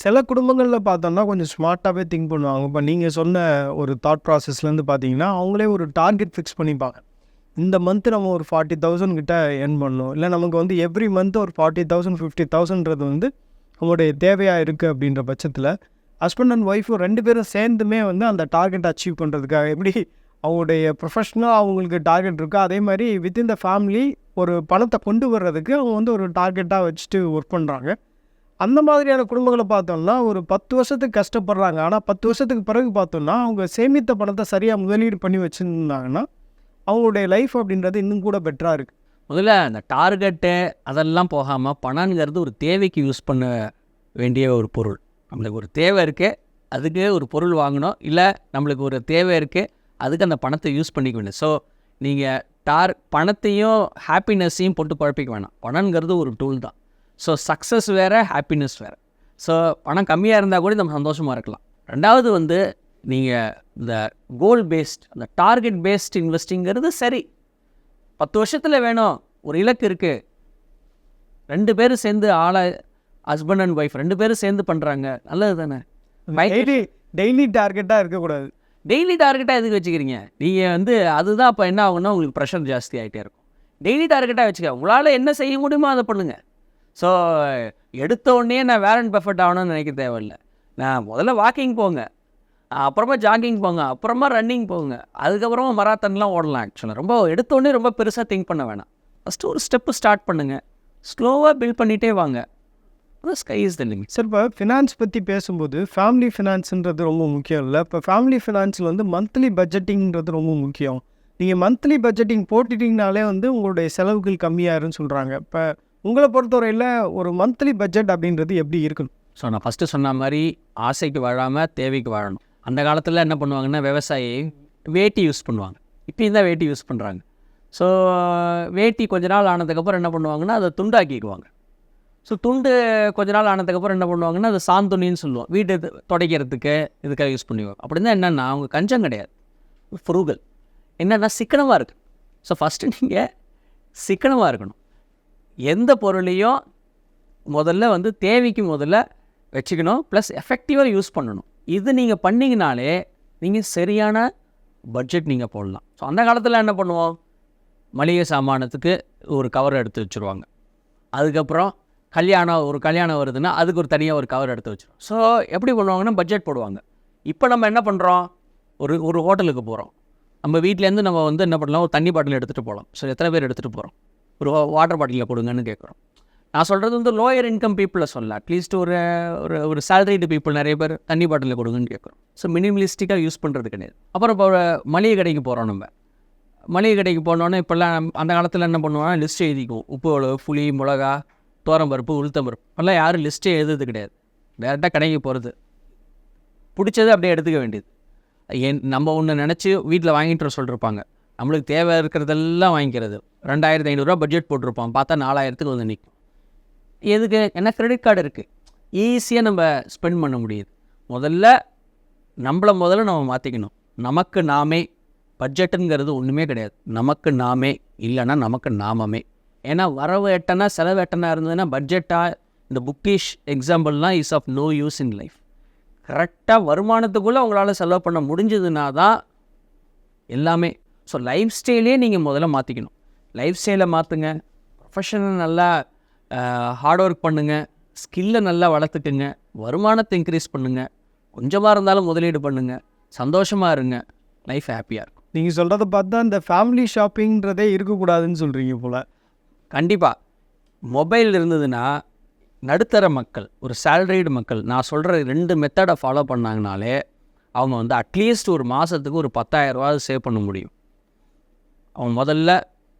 சில குடும்பங்களில் பார்த்தோம்னா கொஞ்சம் ஸ்மார்ட்டாகவே திங்க் பண்ணுவாங்க. இப்போ நீங்கள் சொன்ன ஒரு தாட் ப்ராசஸ்லேருந்து பார்த்தீங்கன்னா அவங்களே ஒரு டார்கெட் ஃபிக்ஸ் பண்ணிப்பாங்க. இந்த மந்த்து நம்ம ஒரு ஃபார்ட்டி தௌசண்ட் கிட்ட earn பண்ணணும். இல்லை நமக்கு வந்து எவ்ரி மந்த் ஒரு ஃபார்ட்டி தௌசண்ட் ஃபிஃப்டி தௌசண்ட்றது வந்து அவங்களுடைய தேவையாக இருக்குது அப்படின்ற பட்சத்தில் ஹஸ்பண்ட் அண்ட் ஒய்ஃபும் ரெண்டு பேரும் சேர்ந்துமே வந்து அந்த டார்கெட் அச்சீவ் பண்ணுறதுக்காக எப்படி அவங்களுடைய ப்ரொஃபஷ்னலாக அவங்களுக்கு டார்கெட் இருக்கோ அதே மாதிரி வித்தின் த ஃபேமிலி ஒரு பணத்தை கொண்டு வர்றதுக்கு அவங்க வந்து ஒரு டார்கெட்டாக வச்சுட்டு ஒர்க் பண்ணுறாங்க அந்த மாதிரியான குடும்பங்களை பார்த்தோம்னா ஒரு பத்து வருஷத்துக்கு கஷ்டப்படுறாங்க. ஆனால் பத்து வருஷத்துக்கு பிறகு பார்த்தோம்னா அவங்க சேமித்த பணத்தை சரியாக முதலீடு பண்ணி வச்சுருந்தாங்கன்னா அவங்களுடைய லைஃப் அப்படின்றது இன்னும் கூட பெட்டராக இருக்குது முதல்ல அந்த டார்கெட்டு அதெல்லாம் போகாமல் பணங்கிறது ஒரு தேவைக்கு யூஸ் பண்ண வேண்டிய ஒரு பொருள். நம்மளுக்கு ஒரு தேவை இருக்குது அதுக்கு ஒரு பொருள் வாங்கணும். இல்லை நம்மளுக்கு ஒரு தேவை இருக்குது அதுக்கு அந்த பணத்தை யூஸ் பண்ணிக்க வேணும் ஸோ நீங்கள் டார் பணத்தையும் ஹாப்பினஸ்ஸையும் போட்டு குழப்பிக்க வேணாம். பணங்கிறது ஒரு டூல் தான். ஸோ சக்ஸஸ் வேறு ஹாப்பினஸ் வேறு. ஸோ பணம் கம்மியாக இருந்தால் கூட நம்ம சந்தோஷமாக இருக்கலாம். ரெண்டாவது வந்து நீங்கள் இந்த கோல் பேஸ்ட் அந்த டார்கெட் பேஸ்ட் இன்வெஸ்டிங்கிறது சரி. பத்து வருஷத்தில் வேணும். ஒரு இலக்கு இருக்குது ரெண்டு பேரும் சேர்ந்து ஆளை ஹஸ்பண்ட் அண்ட் ஒய்ஃப் ரெண்டு பேரும் சேர்ந்து பண்ணுறாங்க நல்லது தானே? டெய்லி டெய்லி டார்கெட்டாக இருக்கக்கூடாது. டெய்லி டார்கெட்டாக எதுக்கு வச்சுக்கிறீங்க? நீங்கள் வந்து அதுதான் அப்போ என்ன ஆகும்னா உங்களுக்கு ப்ரெஷர் ஜாஸ்தி ஆகிட்டே இருக்கும். டெய்லி டார்கெட்டாக வச்சுக்க. உங்களால் என்ன செய்ய முடியுமோ அதை பண்ணுங்கள் ஸோ எடுத்த உடனே நான் வேரன் பர்ஃபெக்ட் ஆகணும்னு நினைக்க தேவையில்லை. நான் முதல்ல வாக்கிங் போங்க. அப்புறமா ஜாகிங் போங்க. அப்புறமா ரன்னிங் போங்க. அதுக்கப்புறமா மராத்தன்லாம் ஓடலாம் ஆக்சுவலாக ரொம்ப எடுத்தோடனே ரொம்ப பெருசாக திங்க் பண்ண வேணாம். ஃபஸ்ட்டு ஒரு ஸ்டெப்பு ஸ்டார்ட் பண்ணுங்கள் ஸ்லோவாக பில்ட் பண்ணிகிட்டே வாங்க. Sky is the limit sir இப்போ ஃபினான்ஸ் பற்றி பேசும்போது ஃபேமிலி ஃபினான்ஸுன்றது ரொம்ப முக்கியம் இல்லை? இப்போ ஃபேமிலி ஃபினான்ஸில் வந்து மந்த்லி பட்ஜெட்டிங்கிறது ரொம்ப முக்கியம். நீங்கள் மந்த்லி பட்ஜெட்டிங் போட்டுட்டிங்கனாலே வந்து உங்களுடைய செலவுகள் கம்மியாயிருன்னு சொல்கிறாங்க இப்போ உங்களை பொறுத்தவரையில் ஒரு மந்த்லி பட்ஜெட் அப்படின்றது எப்படி இருக்கணும்? ஸோ நான் ஃபஸ்ட்டு சொன்ன மாதிரி ஆசைக்கு வாழாமல் தேவைக்கு வாழணும். அந்த காலத்தில் என்ன பண்ணுவாங்கன்னா விவசாயி வேட்டி யூஸ் பண்ணுவாங்க. இப்போயும் தான் வேட்டி யூஸ் பண்ணுறாங்க ஸோ வேட்டி கொஞ்ச நாள் ஆனதுக்கப்புறம் என்ன பண்ணுவாங்கன்னா அதை துண்டாக்கிடுவாங்க ஸோ துண்டு கொஞ்ச நாள் ஆனதுக்கப்புறம் என்ன பண்ணுவாங்கன்னா அது சாந்துணின்னு சொல்லுவோம். வீட்டு துடைக்கிறதுக்கு இதுக்காக யூஸ் பண்ணுவாங்க அப்படின்னா என்னென்னா அவங்க கஞ்சம் கிடையாது. ஃப்ரூகல் என்னென்னா சிக்கனமாக இருக்குது ஸோ ஃபஸ்ட்டு நீங்கள் சிக்கனமாக இருக்கணும். எந்த பொருளையும் முதல்ல வந்து தேவைக்கு முதல்ல வச்சுக்கணும். ப்ளஸ் எஃபெக்டிவாக யூஸ் பண்ணணும். இது நீங்கள் பண்ணிங்கனாலே நீங்கள் சரியான பட்ஜெட் நீங்கள் போடலாம். ஸோ அந்த காலத்தில் என்ன பண்ணுவோம்? மளிகை சாமானத்துக்கு ஒரு கவர் எடுத்து வச்சுருவாங்க. அதுக்கப்புறம் கல்யாணம் ஒரு கல்யாணம் வருதுன்னா அதுக்கு ஒரு தனியாக ஒரு கவர் எடுத்து வச்சிரும் ஸோ எப்படி பண்ணுவாங்கன்னா பட்ஜெட் போடுவாங்க. இப்போ நம்ம என்ன பண்ணுறோம் ஒரு ஒரு ஹோட்டலுக்கு போகிறோம் நம்ம வீட்டிலேருந்து நம்ம வந்து என்ன பண்ணலாம்? ஒரு தண்ணி பாட்டில் எடுத்துகிட்டு போகலாம். ஸோ எத்தனை பேர் எடுத்துகிட்டு போகிறோம் ஒரு வாட்டர் பாட்டிலில் கொடுங்கன்னு கேட்குறோம் நான் சொல்கிறது வந்து லோயர் இன்கம் பீப்புளை சொல்லலாம் அட்லீஸ்ட் ஒரு ஒரு ஒரு சேலரிடு பீப்புள் நிறைய பேர் தண்ணி பாட்டிலில் கொடுங்கன்னு கேட்குறோம் ஸோ மினிமலிஸ்டிக்காக யூஸ் பண்ணுறது கிடையாது. அப்புறம் இப்போ மளிகை கடைக்கு போகிறோம் நம்ம. மளிகை கடைக்கு போனோன்னே இப்போல்லாம் அந்த காலத்தில் என்ன பண்ணுவோம்னா லிஸ்ட் எழுதிக்குவோம். உப்பு புளி மிளகா பருப்பு உளுத்தம்பருப்பு இப்போல்லாம் யாரும் லிஸ்ட்டே எழுதுறது கிடையாது. டேரெக்டாக கடைக்கு போகிறது பிடிச்சது அப்படியே எடுத்துக்க வேண்டியது. என் நம்ம ஒன்று நினச்சி வீட்டில் வாங்கிட்டு வர சொல்லிருப்பாங்க. நம்மளுக்கு தேவை இருக்கிறதெல்லாம் வாங்கிக்கிறது. ரெண்டாயிரத்தி ஐநூறுரூவா பட்ஜெட் போட்டிருப்பான் பார்த்தா நாலாயிரத்துக்கு வந்து நிற்கும் எதுக்கு? ஏன்னா கிரெடிட் கார்டு இருக்குது ஈஸியாக நம்ம ஸ்பெண்ட் பண்ண முடியுது. முதல்ல நம்மளை முதல்ல நம்ம மாற்றிக்கணும் நமக்கு நாமே பட்ஜெட்டுங்கிறது ஒன்றுமே கிடையாது. நமக்கு நாமே இல்லைன்னா நமக்கு நாமமே. ஏன்னா வரவு எட்டனா செலவு எட்டனா இருந்ததுன்னா பட்ஜெட்டாக இந்த bookish எக்ஸாம்பிள்லாம் is of no use in life கரெக்டாக வருமானத்துக்குள்ளே உங்களால் செலவு பண்ண முடிஞ்சதுன்னா தான் எல்லாமே. ஸோ லைஃப் ஸ்டைலே நீங்கள் முதல்ல மாற்றிக்கணும் லைஃப் ஸ்டைலை மாற்றுங்க ப்ரொஃபஷனல் நல்லா ஹார்ட் ஒர்க் பண்ணுங்கள் ஸ்கில்லை நல்லா வளர்த்துக்குங்க. வருமானத்தை இன்க்ரீஸ் பண்ணுங்கள் கொஞ்சமாக இருந்தாலும் முதலீடு பண்ணுங்கள் சந்தோஷமாக இருங்க. லைஃப் ஹாப்பியாக இருக்கும். நீங்கள் சொல்கிறத பார்த்தா இந்த ஃபேமிலி ஷாப்பிங்கிறதே இருக்கக்கூடாதுன்னு சொல்கிறீங்க போல். கண்டிப்பாக மொபைல் இருந்ததுன்னா நடுத்தர மக்கள் ஒரு சேலரிடு மக்கள் நான் சொல்கிற ரெண்டு மெத்தடை ஃபாலோ பண்ணாங்கனாலே அவங்க வந்து அட்லீஸ்ட் ஒரு மாதத்துக்கு ஒரு பத்தாயிரரூவா சேவ் பண்ண முடியும். அவன் முதல்ல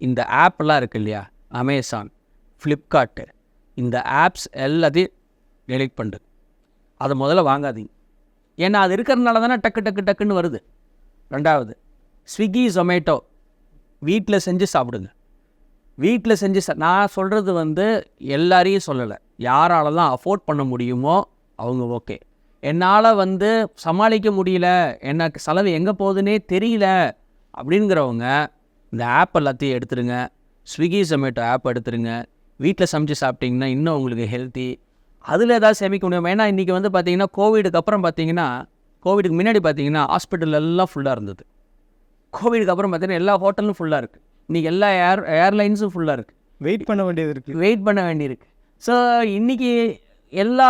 இந்த ஆப்லாம் இருக்கு இல்லையா? அமேசான் ஃப்ளிப்கார்ட்டு இந்த ஆப்ஸ் எல்லாத்தையும் டெலிட் பண்ணு. அதை முதல்ல வாங்காதீங்க. ஏன்னா அது இருக்கிறதுனால தானே டக்கு டக்கு டக்குன்னு வருது. ரெண்டாவது ஸ்விக்கி ஜொமேட்டோ வீட்டில் செஞ்சு சாப்பிடுங்க. வீட்டில் செஞ்சு ச நான் சொல்கிறது வந்து எல்லாரையும் சொல்லலை. யாரால தான் அஃபோர்ட் பண்ண முடியுமோ அவங்க ஓகே என்னால் வந்து சமாளிக்க முடியல. எனக்கு செலவு எங்கே போகுதுன்னே தெரியல. அப்படிங்கிறவங்க இந்த ஆப் எல்லாத்தையும் எடுத்துருங்க. ஸ்விக்கி ஜொமேட்டோ ஆப் எடுத்துருங்க. வீட்டில் சமைச்சு சாப்பிட்டிங்கன்னா இன்னும் உங்களுக்கு ஹெல்த்தி அதில் ஏதாவது சேமிக்க முடியும்? ஏன்னா இன்றைக்கி வந்து பார்த்தீங்கன்னா கோவிடுக்கு அப்புறம் பார்த்தீங்கன்னா கோவிடுக்கு முன்னாடி பார்த்தீங்கன்னா ஹாஸ்பிட்டல் எல்லாம் ஃபுல்லாக இருந்தது. கோவிடுக்கு அப்புறம் பார்த்தீங்கன்னா எல்லா ஹோட்டலும் ஃபுல்லாக இருக்குது இன்றைக்கி எல்லா ஏர் ஏர்லைன்ஸும் ஃபுல்லாக இருக்குது வெயிட் பண்ண வேண்டியது இருக்குது வெயிட் பண்ண வேண்டியிருக்கு. ஸோ இன்றைக்கி எல்லா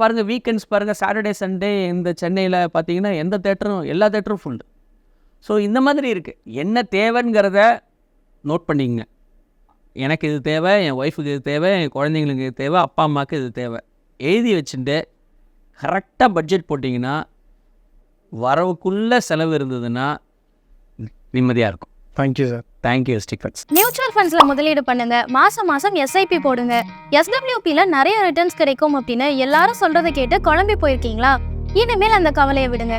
பாருங்கள் வீக்கெண்ட்ஸ் பாருங்கள் சாட்டர்டே சண்டே இந்த சென்னையில் பார்த்தீங்கன்னா எந்த தேட்டரும் எல்லா தேட்டரும் ஃபுல்லு ஸோ இந்த மாதிரி இருக்குது என்ன தேவைங்கிறத நோட் பண்ணிக்கங்க. எனக்கு இது தேவை என் ஒய்ஃபுக்கு இது தேவை என் குழந்தைங்களுக்கு இது தேவை அப்பா அம்மாவுக்கு இது தேவை. எழுதி வச்சுட்டு கரெக்டாக பட்ஜெட் போட்டிங்கன்னா வரவுக்குள்ளே செலவு இருந்ததுன்னா நிம்மதியாக இருக்கும். Thank you sir thank you stickers mutual ஃபண்ட்ஸ்ல முதலீடு பண்ணுங்க. மாசம் மாசம் எஸ்ஐபி போடுங்க. எஸ்டபிள்யூபில நிறைய ரிட்டர்ன்ஸ் கிடைக்கும் அப்படின்னு எல்லாரும் சொல்றதை கேட்டு குழம்பி போயிருக்கீங்களா? இனிமேல் அந்த கவலையை விடுங்க.